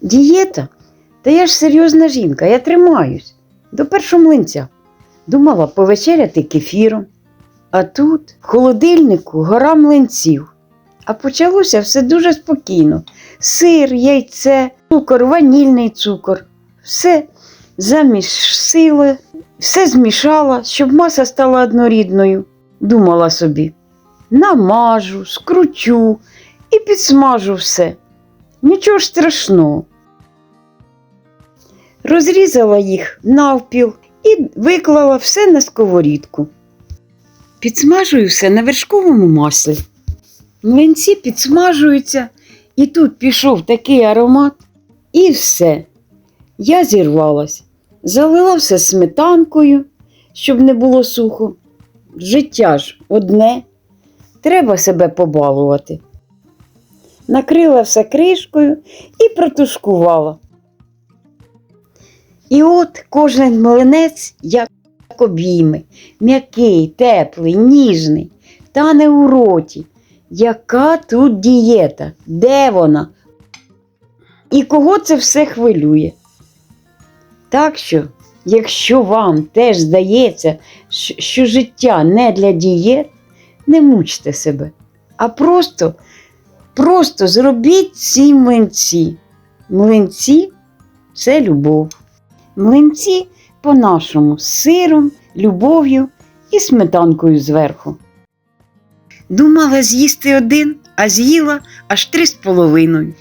Дієта? Та я ж серйозна жінка, я тримаюсь. До першого млинця. Думала повечеряти кефіром. А тут в холодильнику гора млинців. А почалося все дуже спокійно. Сир, яйце, цукор, ванільний цукор. Все замісила, все змішала, щоб маса стала однорідною. Думала собі. Намажу, скручу і підсмажу все. Нічого ж страшного. Розрізала їх навпіл і виклала все на сковорідку. Підсмажую все на вершковому маслі. Млинці підсмажуються, і тут пішов такий аромат, і все. Я зірвалась, залила все сметанкою, щоб не було сухо. Життя ж одне, треба себе побалувати. Накрила все кришкою і протушкувала. І от кожен млинець як обійми, м'який, теплий, ніжний, тане у роті. Яка тут дієта? Де вона? І кого це все хвилює? Так що, якщо вам теж здається, що життя не для дієт, не мучте себе, а просто, просто зробіть ці млинці. Млинці це любов. Млинці по-нашому з сиром, любов'ю і сметанкою зверху. Думала з'їсти один, а з'їла аж три з половиною.